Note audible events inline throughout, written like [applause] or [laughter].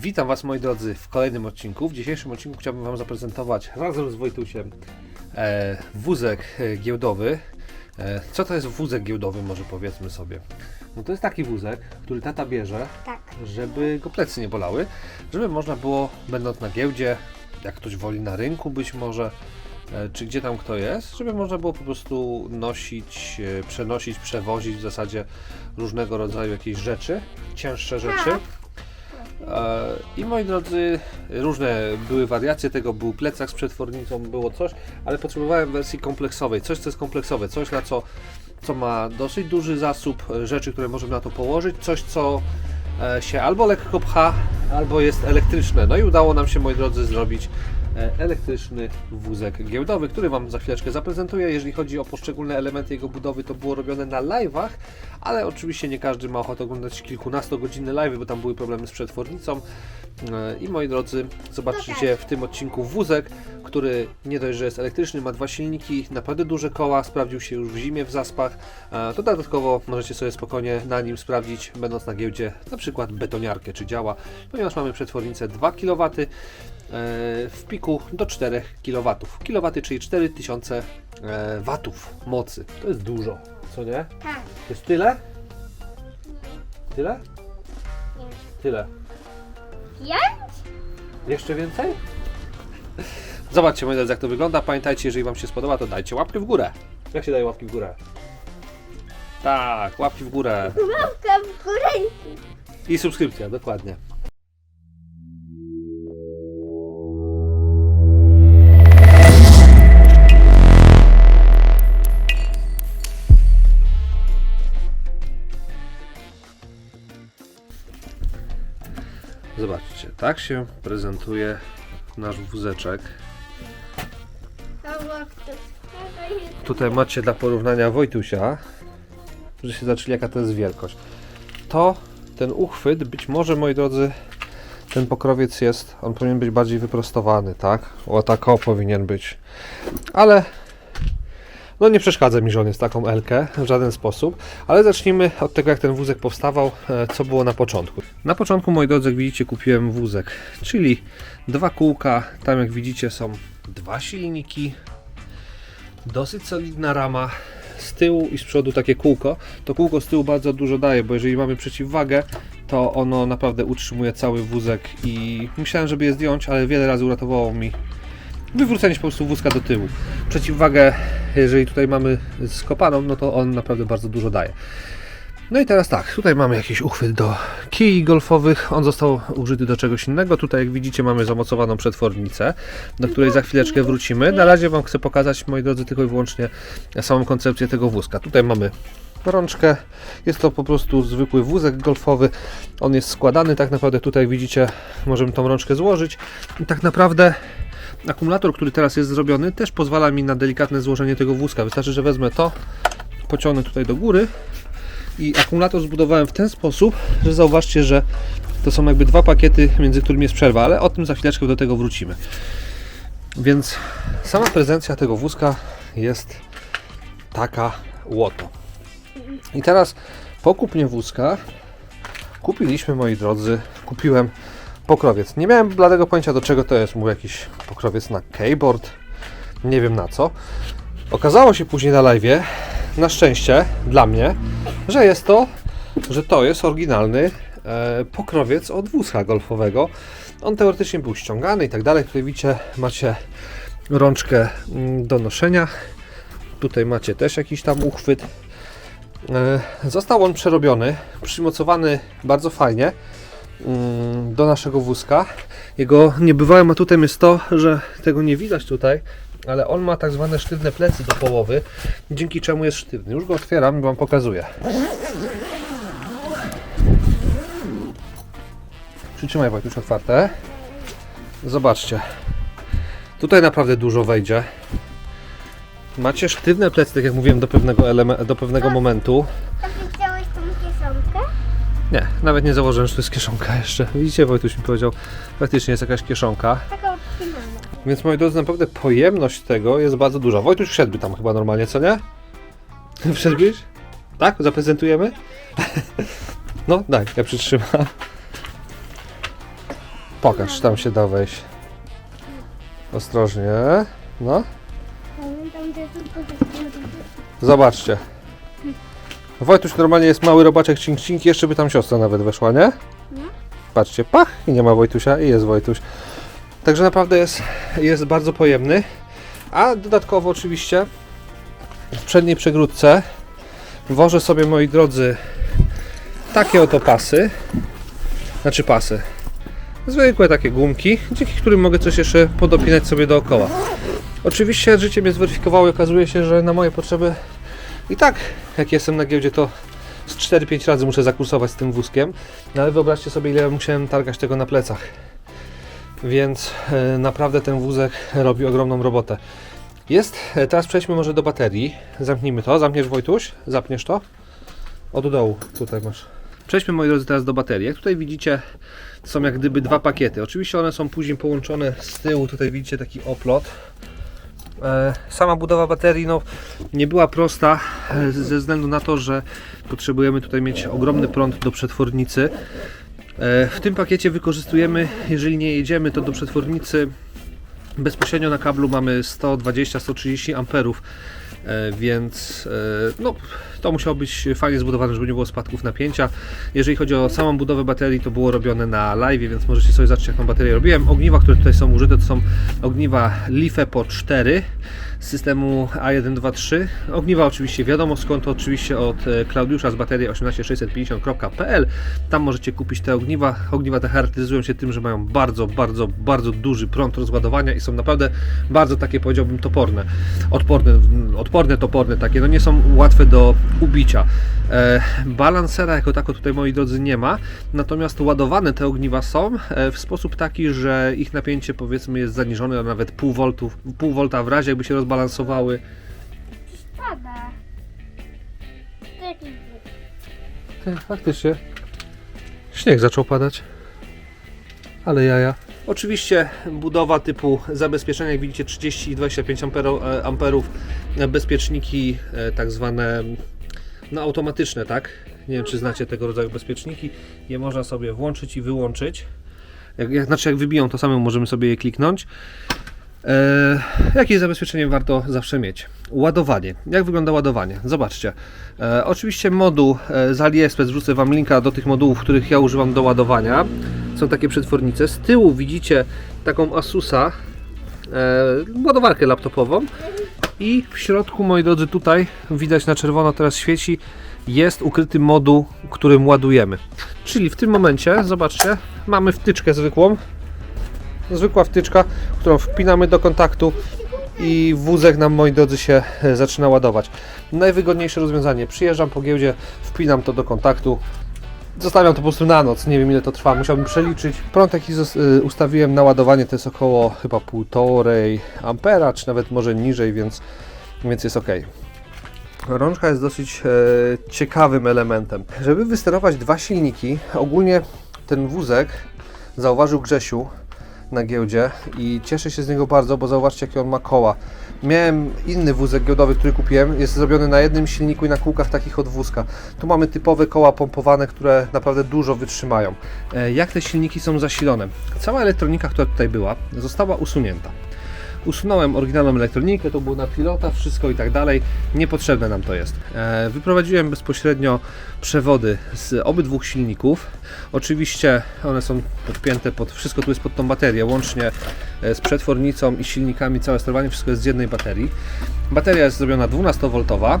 Witam Was moi drodzy w kolejnym odcinku. W dzisiejszym odcinku chciałbym Wam zaprezentować razem z Wojtusiem e, wózek e, giełdowy. E, co to jest wózek giełdowy może powiedzmy sobie? No to jest taki wózek, który tata bierze, Tak. żeby go plecy nie bolały, żeby można było będąc na giełdzie, jak ktoś woli na rynku być może, e, czy gdzie tam kto jest, żeby można było po prostu nosić, e, przenosić, przewozić w zasadzie różnego rodzaju jakieś rzeczy, cięższe rzeczy. E, I moi drodzy, różne były wariacje tego, był plecak z przetwornicą, było coś, ale potrzebowałem wersji kompleksowej, coś co jest kompleksowe, coś na co, co ma dosyć duży zasób rzeczy, które możemy na to położyć, coś co e, się albo lekko pcha, albo jest elektryczne. No i udało nam się, moi drodzy, zrobić elektryczny wózek giełdowy, który Wam za chwileczkę zaprezentuję. Jeżeli chodzi o poszczególne elementy jego budowy, to było robione na live'ach, ale oczywiście nie każdy ma ochotę oglądać kilkunastogodzinne live'y, bo tam były problemy z przetwornicą. E, I moi drodzy, zobaczycie w tym odcinku wózek, który nie dość, że jest elektryczny, ma dwa silniki, naprawdę duże koła, sprawdził się już w zimie w zaspach. E, To dodatkowo możecie sobie spokojnie na nim sprawdzić, będąc na giełdzie, na przykład betoniarkę, czy działa, ponieważ mamy przetwornicę 2 kW e, w piku do 4 kW. Kilowaty, czyli 4000 e, watów mocy. To jest dużo, co nie? Tak. To jest tyle? Tyle? Tyle. Pięć? Jeszcze więcej? Zobaczcie, moi drodzy, jak to wygląda. Pamiętajcie, jeżeli Wam się spodoba, to dajcie łapkę w górę. Jak się daje łapki w górę? Tak, łapki w górę. Łapka w górę. I subskrypcja, dokładnie. Tak się prezentuje nasz wózeczek. Tutaj macie dla porównania Wojtusia, że się zaczęli jaka to jest wielkość. To, ten uchwyt, być może moi drodzy, ten pokrowiec jest, on powinien być bardziej wyprostowany, tak? O tak powinien być. Ale no nie przeszkadza mi, że on jest taką Elkę w żaden sposób. Ale zacznijmy od tego, jak ten wózek powstawał, e, co było na początku. Na początku, moi drodzy, jak widzicie, kupiłem wózek, czyli dwa kółka, tam jak widzicie są dwa silniki, dosyć solidna rama. Z tyłu i z przodu takie kółko. To kółko z tyłu bardzo dużo daje, bo jeżeli mamy przeciwwagę, to ono naprawdę utrzymuje cały wózek i myślałem, żeby je zdjąć, ale wiele razy uratowało mi wywrócenie po prostu wózka do tyłu. Przeciwwagę, jeżeli tutaj mamy skopaną, no to on naprawdę bardzo dużo daje. No i teraz tak, tutaj mamy jakiś uchwyt do kij golfowych, on został użyty do czegoś innego. Tutaj jak widzicie mamy zamocowaną przetwornicę, do której za chwileczkę wrócimy. Na razie Wam chcę pokazać, moi drodzy, tylko i wyłącznie samą koncepcję tego wózka. Tutaj mamy rączkę, jest to po prostu zwykły wózek golfowy, on jest składany, tak naprawdę tutaj widzicie, możemy tą rączkę złożyć i tak naprawdę akumulator, który teraz jest zrobiony, też pozwala mi na delikatne złożenie tego wózka. Wystarczy, że wezmę to, pociągnę tutaj do góry i akumulator zbudowałem w ten sposób, że zauważcie, że to są jakby dwa pakiety, między którymi jest przerwa, ale o tym za chwileczkę do tego wrócimy. Więc sama prezencja tego wózka jest taka łoto. I teraz po kupnie wózka kupiliśmy, moi drodzy, kupiłem pokrowiec. Nie miałem bladego pojęcia do czego to jest. Mówię jakiś pokrowiec na keyboard, nie wiem na co. Okazało się później na live, na szczęście dla mnie, że jest to, że to jest oryginalny e, pokrowiec od wózka golfowego. On teoretycznie był ściągany i tak dalej. Tutaj widzicie, macie rączkę mm, do noszenia. Tutaj macie też jakiś tam uchwyt. E, Został on przerobiony, przymocowany bardzo fajnie do naszego wózka. Jego niebywałym atutem jest to, że tego nie widać tutaj, ale on ma tak zwane sztywne plecy do połowy, dzięki czemu jest sztywny. Już go otwieram i Wam pokazuję. Przytrzymaj Wojtuś otwarte. Zobaczcie. Tutaj naprawdę dużo wejdzie. Macie sztywne plecy, tak jak mówiłem, do pewnego, do pewnego momentu. Nie, nawet nie założyłem, że to jest kieszonka jeszcze. Widzicie, Wojtuś mi powiedział, faktycznie jest jakaś kieszonka. Taka odpinana. Więc moi drodzy, naprawdę pojemność tego jest bardzo duża. Wojtuś wszedłby tam chyba normalnie, co nie? [laughs] Wszedłbyś? Tak? Zaprezentujemy? [laughs] No, daj, ja przytrzymam. Pokaż, tam się da wejść. Ostrożnie. No, Pamiętam, że tylko zobaczcie. Wojtuś normalnie jest mały robaczek cink cink, jeszcze by tam siostra nawet weszła, nie? No. Patrzcie, pach i nie ma Wojtusia i jest Wojtuś. Także naprawdę jest, jest bardzo pojemny. A dodatkowo oczywiście w przedniej przegródce wożę sobie, moi drodzy, takie oto pasy. Znaczy pasy. Zwykłe takie gumki, dzięki którym mogę coś jeszcze podopinać sobie dookoła. Oczywiście życie mnie zweryfikowało i okazuje się, że na moje potrzeby i tak, jak jestem na giełdzie, to z 4-5 razy muszę zakursować z tym wózkiem. No ale wyobraźcie sobie, ile musiałem targać tego na plecach. Więc e, naprawdę ten wózek robi ogromną robotę. Jest, e, teraz przejdźmy może do baterii. Zamknijmy to. Zamkniesz Wojtuś? Zapniesz to? Od dołu, tutaj masz. Przejdźmy moi drodzy teraz do baterii. Jak tutaj widzicie, są jak gdyby dwa pakiety. Oczywiście one są później połączone z tyłu. Tutaj widzicie taki oplot. E, Sama budowa baterii no, nie była prosta e, ze względu na to, że potrzebujemy tutaj mieć ogromny prąd do przetwornicy. E, W tym pakiecie wykorzystujemy, jeżeli nie jedziemy, to do przetwornicy bezpośrednio na kablu mamy 120-130 amperów. E, Więc e, no, to musiało być fajnie zbudowane, żeby nie było spadków napięcia. Jeżeli chodzi o samą budowę baterii, to było robione na live, więc możecie sobie zobaczyć jaką baterię robiłem. Ogniwa, które tutaj są użyte, to są ogniwa LiFePO 4 z systemu A123. Ogniwa oczywiście wiadomo skąd, to oczywiście od e, Klaudiusza z baterii 18650.pl. Tam możecie kupić te ogniwa. Ogniwa te charakteryzują się tym, że mają bardzo, bardzo, bardzo duży prąd rozładowania i są naprawdę bardzo takie powiedziałbym toporne. Odporne, odporne, toporne takie, no nie są łatwe do ubicia. E, balansera jako tako tutaj moi drodzy nie ma, natomiast ładowane te ogniwa są e, w sposób taki, że ich napięcie powiedzmy jest zaniżone na nawet pół, voltów, pół volta w razie jakby się rozbalansowały. Pada. Taki Ty, faktycznie. Śnieg zaczął padać. Ale jaja. Oczywiście budowa typu zabezpieczenia, jak widzicie 30 i 25 ampero- e, amperów, e, bezpieczniki e, tak zwane no automatyczne, tak? Nie wiem czy znacie tego rodzaju bezpieczniki. Je można sobie włączyć i wyłączyć. Jak, jak, znaczy jak wybiją to samemu możemy sobie je kliknąć. E, jakie zabezpieczenie warto zawsze mieć? Ładowanie. Jak wygląda ładowanie? Zobaczcie. E, oczywiście moduł e, z AliExpress, wrzucę Wam linka do tych modułów, których ja używam do ładowania. Są takie przetwornice. Z tyłu widzicie taką Asusa, e, ładowarkę laptopową. I w środku, moi drodzy, tutaj widać na czerwono teraz świeci, jest ukryty moduł, którym ładujemy. Czyli w tym momencie, zobaczcie, mamy wtyczkę zwykłą, zwykła wtyczka, którą wpinamy do kontaktu i wózek nam, moi drodzy, się e, zaczyna ładować. Najwygodniejsze rozwiązanie. Przyjeżdżam po giełdzie, wpinam to do kontaktu, zostawiam to po prostu na noc. Nie wiem ile to trwa, musiałbym przeliczyć. Prąd jaki y, ustawiłem na ładowanie to jest około chyba 1,5 ampera, czy nawet może niżej, więc, więc jest ok. Rączka jest dosyć e, ciekawym elementem. Żeby wysterować dwa silniki, ogólnie ten wózek zauważył Grzesiu na giełdzie i cieszę się z niego bardzo, bo zauważcie jakie on ma koła. Miałem inny wózek giełdowy, który kupiłem, jest zrobiony na jednym silniku i na kółkach takich od wózka. Tu mamy typowe koła pompowane, które naprawdę dużo wytrzymają. E, Jak te silniki są zasilone? Cała elektronika, która tutaj była, została usunięta. Usunąłem oryginalną elektronikę, to było na pilota, wszystko i tak dalej. Niepotrzebne nam to jest. E, Wyprowadziłem bezpośrednio przewody z obydwu silników. Oczywiście one są podpięte pod wszystko tu jest pod tą baterię, łącznie e, z przetwornicą i silnikami, całe sterowanie, wszystko jest z jednej baterii. Bateria jest zrobiona 12V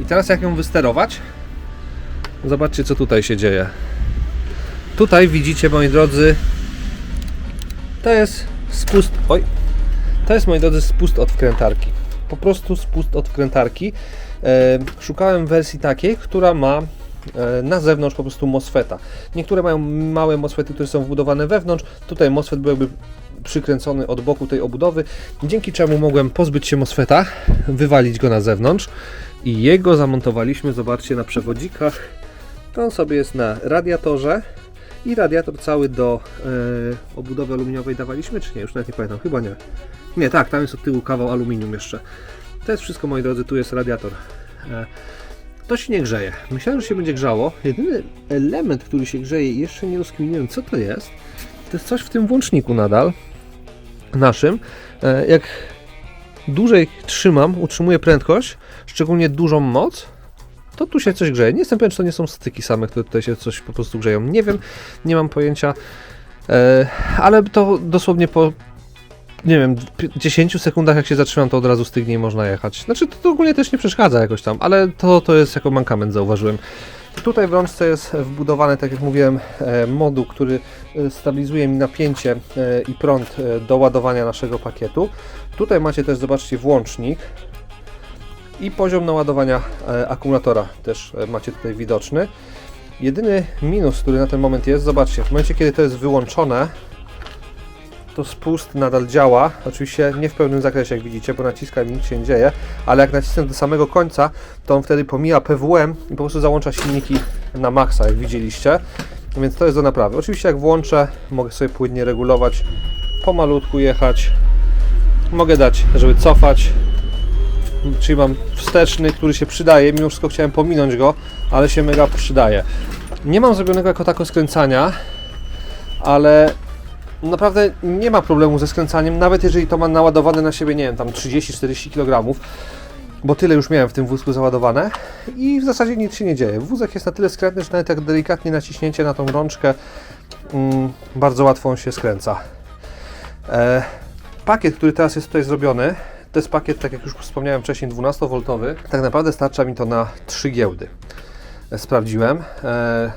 i teraz jak ją wysterować? Zobaczcie co tutaj się dzieje. Tutaj widzicie moi drodzy, to jest spust. Oj, to jest, moi drodzy, spust od wkrętarki. Po prostu spust od wkrętarki. E, szukałem wersji takiej, która ma e, na zewnątrz po prostu MOSFETA. Niektóre mają małe MOSFETy, które są wbudowane wewnątrz. Tutaj MOSFET byłby przykręcony od boku tej obudowy, dzięki czemu mogłem pozbyć się MOSFETA, wywalić go na zewnątrz i jego zamontowaliśmy, zobaczcie, na przewodzikach. To on sobie jest na radiatorze i radiator cały do e, obudowy aluminiowej dawaliśmy, czy nie? Już nawet nie pamiętam, chyba nie. Nie, tak, tam jest od tyłu kawał aluminium jeszcze. To jest wszystko, moi drodzy, tu jest radiator. E, to się nie grzeje. Myślałem, że się będzie grzało. Jedyny element, który się grzeje i jeszcze nie rozkminiłem, co to jest, to jest coś w tym włączniku nadal naszym. E, Jak dłużej trzymam, utrzymuję prędkość, szczególnie dużą moc, to tu się coś grzeje. Nie jestem pewien, czy to nie są styki same, które tutaj się coś po prostu grzeją. Nie wiem, nie mam pojęcia, e, ale to dosłownie po nie wiem, pi- 10 sekundach jak się zatrzymam, to od razu stygnie i można jechać. Znaczy to, to ogólnie też nie przeszkadza jakoś tam, ale to, to jest jako mankament zauważyłem. Tutaj w rączce jest wbudowany, tak jak mówiłem, e, moduł, który e, stabilizuje mi napięcie i prąd do ładowania naszego pakietu. Tutaj macie też, zobaczcie, włącznik i poziom naładowania e, akumulatora też e, macie tutaj widoczny. Jedyny minus, który na ten moment jest, zobaczcie, w momencie kiedy to jest wyłączone, to spust nadal działa. Oczywiście nie w pełnym zakresie, jak widzicie, bo naciskam i nic się nie dzieje, ale jak nacisnę do samego końca, to on wtedy pomija PWM i po prostu załącza silniki na maksa, jak widzieliście. Więc to jest do naprawy. Oczywiście jak włączę, mogę sobie płynnie regulować, pomalutku jechać. Mogę dać, żeby cofać. Czyli mam wsteczny, który się przydaje. Mimo wszystko chciałem pominąć go, ale się mega przydaje. Nie mam zrobionego jako tako skręcania, ale naprawdę nie ma problemu ze skręcaniem, nawet jeżeli to ma naładowane na siebie, nie wiem, tam 30-40 kg, bo tyle już miałem w tym wózku załadowane i w zasadzie nic się nie dzieje. Wózek jest na tyle skrętny, że nawet jak delikatnie naciśnięcie na tą rączkę, mm, bardzo łatwo on się skręca. E, pakiet, który teraz jest tutaj zrobiony, to jest pakiet, tak jak już wspomniałem wcześniej, 12V. Tak naprawdę starcza mi to na 3 giełdy. E, Sprawdziłem. E,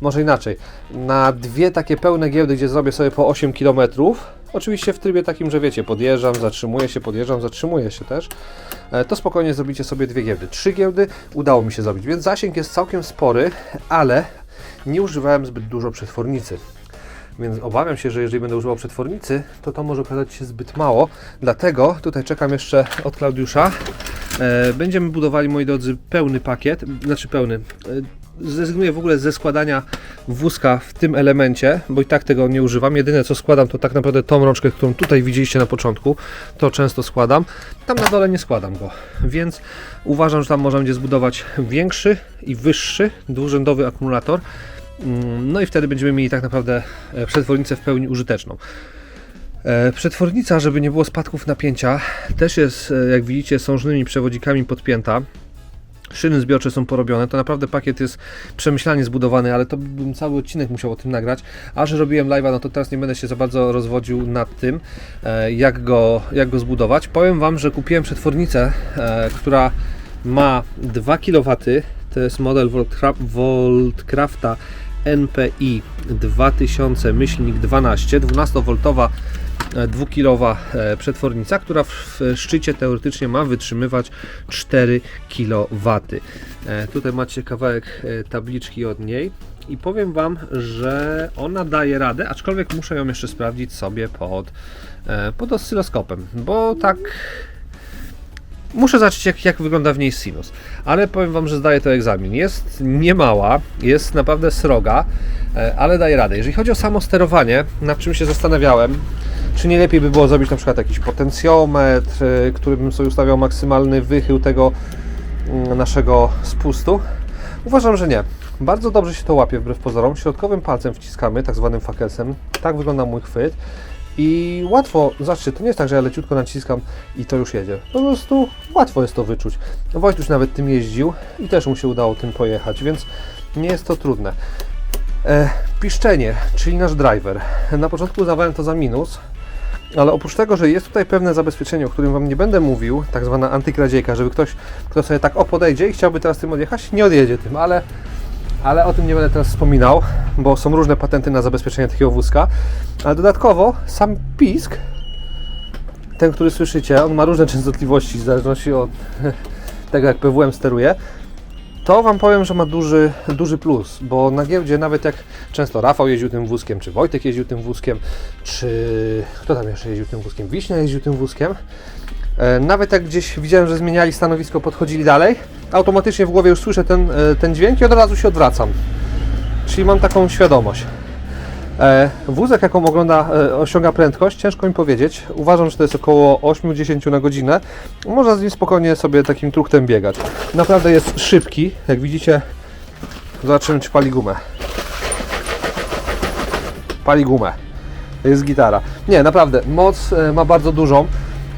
może inaczej. Na dwie takie pełne giełdy, gdzie zrobię sobie po 8 km, oczywiście w trybie takim, że wiecie, podjeżdżam, zatrzymuję się, podjeżdżam, zatrzymuję się też, e, to spokojnie zrobicie sobie dwie giełdy. Trzy giełdy udało mi się zrobić, więc zasięg jest całkiem spory, ale nie używałem zbyt dużo przetwornicy. Więc obawiam się, że jeżeli będę używał przetwornicy, to to może okazać się zbyt mało. Dlatego tutaj czekam jeszcze od Klaudiusza. E, będziemy budowali, moi drodzy, pełny pakiet, znaczy pełny. E, zrezygnuję w ogóle ze składania wózka w tym elemencie, bo i tak tego nie używam. Jedyne co składam to tak naprawdę tą rączkę, którą tutaj widzieliście na początku. To często składam. Tam na dole nie składam go, więc uważam, że tam można będzie zbudować większy i wyższy dwurzędowy akumulator. Mm, No i wtedy będziemy mieli tak naprawdę e, przetwornicę w pełni użyteczną. E, Przetwornica, żeby nie było spadków napięcia, też jest, e, jak widzicie, sążnymi przewodnikami podpięta. Szyny zbiorcze są porobione, to naprawdę pakiet jest przemyślanie zbudowany, ale to bym cały odcinek musiał o tym nagrać. A że robiłem live'a, no to teraz nie będę się za bardzo rozwodził nad tym, jak go, jak go zbudować. Powiem Wam, że kupiłem przetwornicę, która ma 2 kW, to jest model Voltcra- Voltcrafta NPI 2000 myślnik 12, 12V 2-kilowa e, przetwornica, która w w szczycie teoretycznie ma wytrzymywać 4 kW. E, Tutaj macie kawałek e, tabliczki od niej i powiem Wam, że ona daje radę, aczkolwiek muszę ją jeszcze sprawdzić sobie pod, e, pod oscyloskopem, bo tak Muszę zobaczyć, jak, jak wygląda w niej sinus. Ale powiem Wam, że zdaje to egzamin. Jest niemała, jest naprawdę sroga, e, ale daje radę. Jeżeli chodzi o samo sterowanie, nad czym się zastanawiałem, czy nie lepiej by było zrobić na przykład jakiś potencjometr, e, który bym sobie ustawiał maksymalny wychył tego mm, naszego spustu? Uważam, że nie. Bardzo dobrze się to łapie wbrew pozorom. Środkowym palcem wciskamy, tak zwanym fakelsem. Tak wygląda mój chwyt. I łatwo, zobaczcie, to nie jest tak, że ja leciutko naciskam i to już jedzie. Po prostu łatwo jest to wyczuć. Wojtuś nawet tym jeździł i też mu się udało tym pojechać, więc nie jest to trudne. E, piszczenie, czyli nasz driver. Na początku uznawałem to za minus, ale oprócz tego, że jest tutaj pewne zabezpieczenie, o którym Wam nie będę mówił, tak zwana antykradziejka, żeby ktoś, kto sobie tak o podejdzie i chciałby teraz tym odjechać, nie odjedzie tym, ale ale o tym nie będę teraz wspominał, bo są różne patenty na zabezpieczenie takiego wózka. Ale dodatkowo sam pisk, ten, który słyszycie, on ma różne częstotliwości w zależności od [laughs] tego, jak PWM steruje. To Wam powiem, że ma duży, duży plus, bo na giełdzie nawet jak często Rafał jeździł tym wózkiem, czy Wojtek jeździł tym wózkiem, czy kto tam jeszcze jeździł tym wózkiem, Wiśnia jeździł tym wózkiem, Nawet jak gdzieś widziałem, że zmieniali stanowisko, podchodzili dalej, automatycznie w głowie już słyszę ten, e, ten dźwięk i od razu się odwracam. Czyli mam taką świadomość. E, Wózek, jaką ogląda, e, osiąga prędkość, ciężko mi powiedzieć. Uważam, że to jest około 8-10 na godzinę. Można z nim spokojnie sobie takim truchtem biegać. Naprawdę jest szybki. Jak widzicie, zobaczymy czy pali gumę. Pali gumę. jest gitara. Nie, naprawdę, moc e, ma bardzo dużą.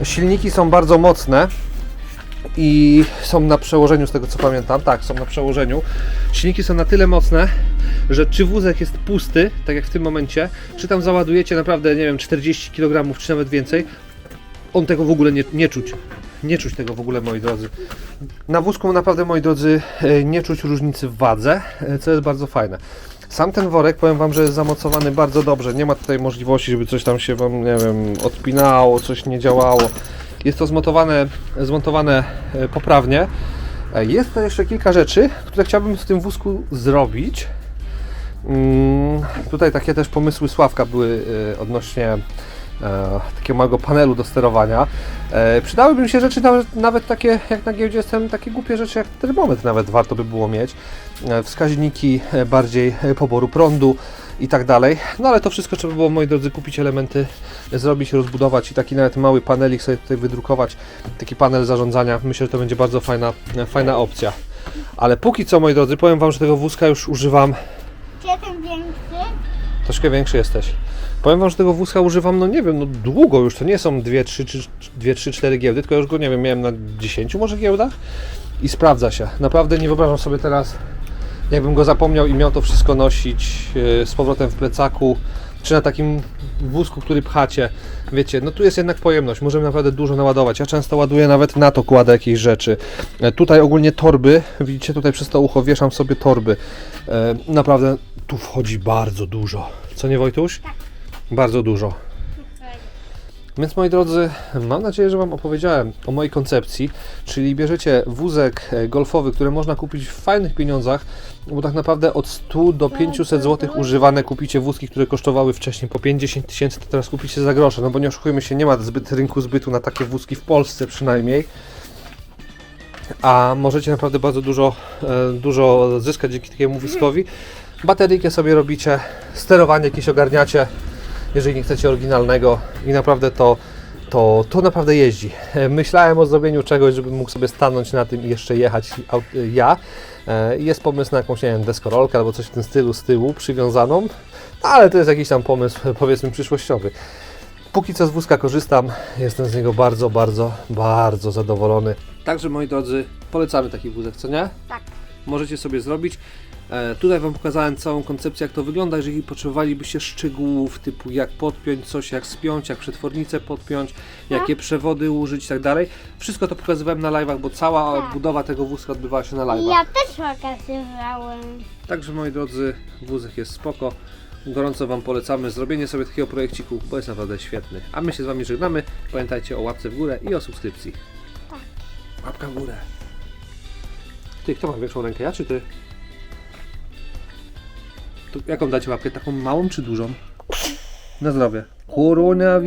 Silniki są bardzo mocne i są na przełożeniu, z tego co pamiętam. Tak, są na przełożeniu. Silniki są na tyle mocne, że czy wózek jest pusty, tak jak w tym momencie, czy tam załadujecie naprawdę, nie wiem, 40 kg, czy nawet więcej, on tego w ogóle nie, nie czuć. Nie czuć tego w ogóle, moi drodzy. Na wózku naprawdę, moi drodzy, e, nie czuć różnicy w wadze, e, co jest bardzo fajne. Sam ten worek, powiem Wam, że jest zamocowany bardzo dobrze. Nie ma tutaj możliwości, żeby coś tam się Wam, nie wiem, odpinało, coś nie działało. Jest to zmontowane, zmontowane poprawnie. E, Jest to jeszcze kilka rzeczy, które chciałbym w tym wózku zrobić. Mm, Tutaj takie też pomysły Sławka były odnośnie e, takiego małego panelu do sterowania. E, przydałyby mi się rzeczy nawet, nawet takie, jak na giełdzie jestem, takie głupie rzeczy jak termometr nawet warto by było mieć. E, wskaźniki e, bardziej e, poboru prądu i tak dalej. No ale to wszystko trzeba było, moi drodzy, kupić elementy, zrobić, rozbudować i taki nawet mały panelik sobie tutaj wydrukować. Taki panel zarządzania. Myślę, że to będzie bardzo fajna, e, fajna opcja. Ale póki co, moi drodzy, powiem Wam, że tego wózka już używam Czy ten większy? Troszkę większy jesteś. Powiem Wam, że tego wózka używam, no nie wiem, no długo już, to nie są 2, 3, 2, 3 4 giełdy, tylko już go, nie wiem, miałem na 10 może giełdach i sprawdza się. Naprawdę nie wyobrażam sobie teraz, jakbym go zapomniał i miał to wszystko nosić yy, z powrotem w plecaku, czy na takim wózku, który pchacie. Wiecie, no tu jest jednak pojemność, możemy naprawdę dużo naładować. Ja często ładuję nawet na to kładę jakieś rzeczy. E, Tutaj ogólnie torby, widzicie, tutaj przez to ucho wieszam sobie torby. E, Naprawdę tu wchodzi bardzo dużo. Co nie Wojtuś? Bardzo dużo. Więc moi drodzy, mam nadzieję, że Wam opowiedziałem o mojej koncepcji, czyli bierzecie wózek e, golfowy, który można kupić w fajnych pieniądzach, bo tak naprawdę od 100 do 500 zł używane kupicie wózki, które kosztowały wcześniej po 50 tysięcy, to teraz kupicie za grosze, no bo nie oszukujmy się, nie ma zbyt rynku zbytu na takie wózki w Polsce przynajmniej. A możecie naprawdę bardzo dużo, e, dużo zyskać dzięki takiemu wózkowi. Bateryjkę sobie robicie, sterowanie jakieś ogarniacie, jeżeli nie chcecie oryginalnego i naprawdę to, to, to naprawdę jeździ. E, Myślałem o zrobieniu czegoś, żebym mógł sobie stanąć na tym i jeszcze jechać aut- ja. E, Jest pomysł na jakąś, nie wiem, deskorolkę albo coś w tym stylu z tyłu przywiązaną, no, ale to jest jakiś tam pomysł, [laughs] powiedzmy, przyszłościowy. Póki co z wózka korzystam, jestem z niego bardzo, bardzo, bardzo zadowolony. Także moi drodzy, polecamy taki wózek, co nie? Tak. Możecie sobie zrobić. E, tutaj Wam pokazałem całą koncepcję, jak to wygląda. Jeżeli potrzebowalibyście szczegółów typu jak podpiąć coś, jak spiąć, jak przetwornicę podpiąć, jakie przewody użyć i tak dalej. Wszystko to pokazywałem na live'ach, bo cała Tak. budowa tego wózka odbywała się na live'ach. ja też pokazywałem. Także moi drodzy, wózek jest spoko. Gorąco Wam polecamy zrobienie sobie takiego projekciku, bo jest naprawdę świetny. A my się z Wami żegnamy. Pamiętajcie o łapce w górę i o subskrypcji. Tak. Łapka w górę. Ty, kto ma większą rękę, ja czy Ty? Jaką dacie łapkę? Taką małą czy dużą? Na zdrowie. Koronawirus.